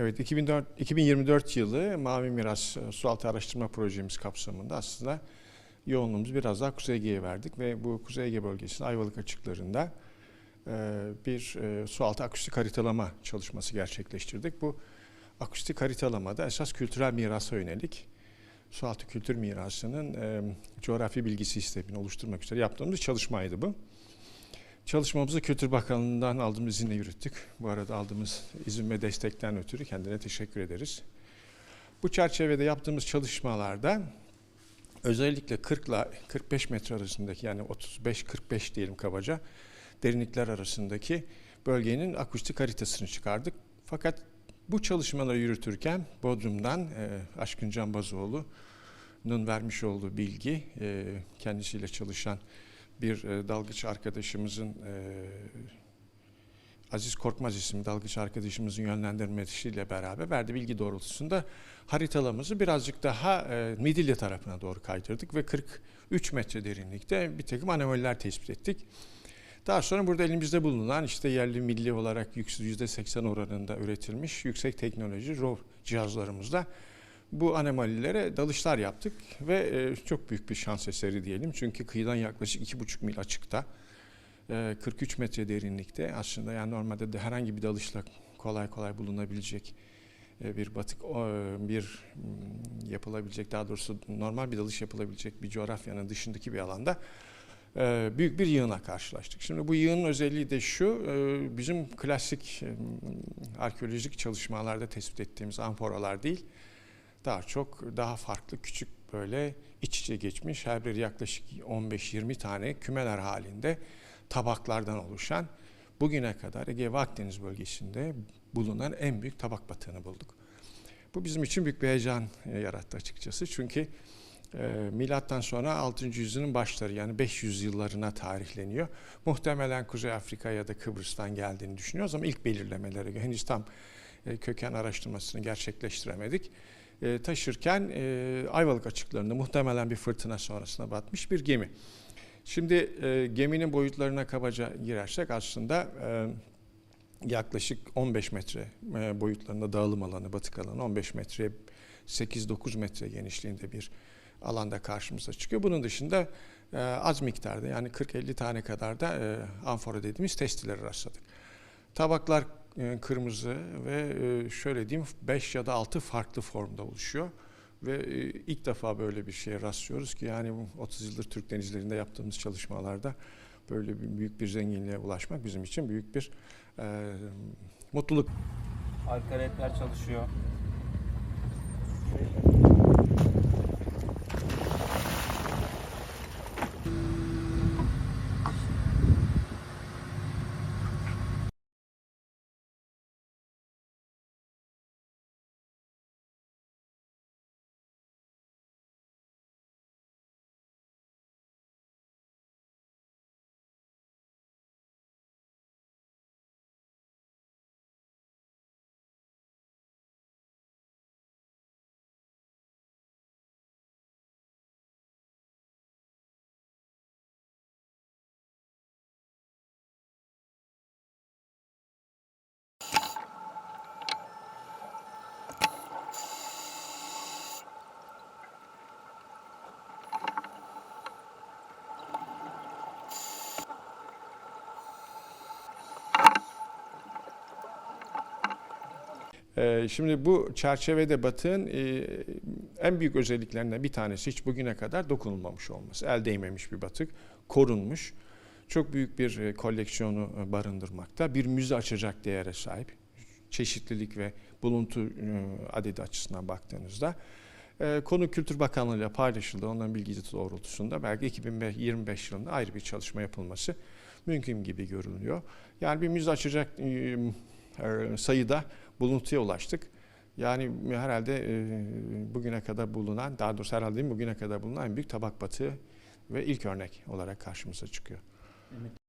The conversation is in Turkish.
Evet, 2004, 2024 yılı Mavi Miras e, Sualtı Araştırma Projemiz kapsamında aslında yoğunluğumuzu biraz daha Kuzey Ege'ye verdik ve bu Kuzey Ege bölgesinde Ayvalık açıklarında e, bir e, sualtı akustik haritalama çalışması gerçekleştirdik. Bu akustik haritalamada esas kültürel mirasa yönelik sualtı kültür mirasının coğrafi bilgi sistemini oluşturmak üzere yaptığımız çalışmaydı bu. Çalışmamızı Kültür Bakanlığı'ndan aldığımız izinle yürüttük. Bu arada aldığımız izin ve destekten ötürü kendine teşekkür ederiz. Bu çerçevede yaptığımız çalışmalarda özellikle 40 ile 45 metre arasındaki yani 35-45 diyelim kabaca derinlikler arasındaki bölgenin akustik haritasını çıkardık. Fakat bu çalışmaları yürütürken Bodrum'dan e, Aşkın Can Bazoğlu'nun vermiş olduğu bilgi, e, kendisiyle çalışan bir e, dalgıç arkadaşımızın e, Aziz Korkmaz isimli dalgıç arkadaşımızın yönlendirmesiyle beraber verdiği bilgi doğrultusunda haritalamızı birazcık daha e, Midilli tarafına doğru kaydırdık ve 43 metre derinlikte bir takım anomaliler tespit ettik. Daha sonra burada elimizde bulunan işte yerli milli olarak %80 oranında üretilmiş yüksek teknoloji ROV cihazlarımızla bu anomalilere dalışlar yaptık ve e, çok büyük bir şans eseri diyelim. Çünkü kıyıdan yaklaşık 2,5 mil açıkta, e, 43 metre derinlikte aslında yani normalde de herhangi bir dalışla kolay kolay bulunabilecek e, bir batık bir m, yapılabilecek daha doğrusu normal bir dalış yapılabilecek bir coğrafyanın dışındaki bir alanda e, büyük bir yığına karşılaştık. Şimdi bu yığının özelliği de şu, e, bizim klasik e, arkeolojik çalışmalarda tespit ettiğimiz amforalar değil, daha çok daha farklı küçük böyle iç içe geçmiş her biri yaklaşık 15-20 tane kümeler halinde tabaklardan oluşan bugüne kadar Ege ve Akdeniz bölgesinde bulunan en büyük tabak batığını bulduk. Bu bizim için büyük bir heyecan e, yarattı açıkçası. Çünkü e, milattan sonra 6. yüzyılın başları yani 500 yıllarına tarihleniyor. Muhtemelen Kuzey Afrika ya da Kıbrıs'tan geldiğini düşünüyoruz ama ilk belirlemelere göre henüz tam e, köken araştırmasını gerçekleştiremedik e, taşırken e, Ayvalık açıklarında muhtemelen bir fırtına sonrasında batmış bir gemi. Şimdi e, geminin boyutlarına kabaca girersek aslında yaklaşık 15 metre boyutlarında dağılım alanı, batık alanı 15 metre 8-9 metre genişliğinde bir alanda karşımıza çıkıyor. Bunun dışında az miktarda yani 40-50 tane kadar da e, amfora dediğimiz testileri rastladık. Tabaklar kırmızı ve e, şöyle diyeyim 5 ya da 6 farklı formda oluşuyor. Ve e, ilk defa böyle bir şeye rastlıyoruz ki yani bu 30 yıldır Türk denizlerinde yaptığımız çalışmalarda böyle bir, büyük bir zenginliğe ulaşmak bizim için büyük bir e, mutluluk. Arka çalışıyor. Şimdi bu çerçevede batığın e, en büyük özelliklerinden bir tanesi hiç bugüne kadar dokunulmamış olması. El değmemiş bir batık, korunmuş. çok büyük bir e, koleksiyonu e, barındırmakta. Bir müze açacak değere sahip. Çeşitlilik ve buluntu adedi açısından baktığınızda. Konu Kültür Bakanlığı ile paylaşıldı. Onların bilgisi doğrultusunda belki 2025 yılında ayrı bir çalışma yapılması mümkün gibi görünüyor. Yani bir müze açacak sayıda buluntuya ulaştık. Yani herhalde e, bugüne kadar bulunan, daha doğrusu herhalde değil bugüne kadar bulunan en büyük tabak batığı ve ilk örnek olarak karşımıza çıkıyor.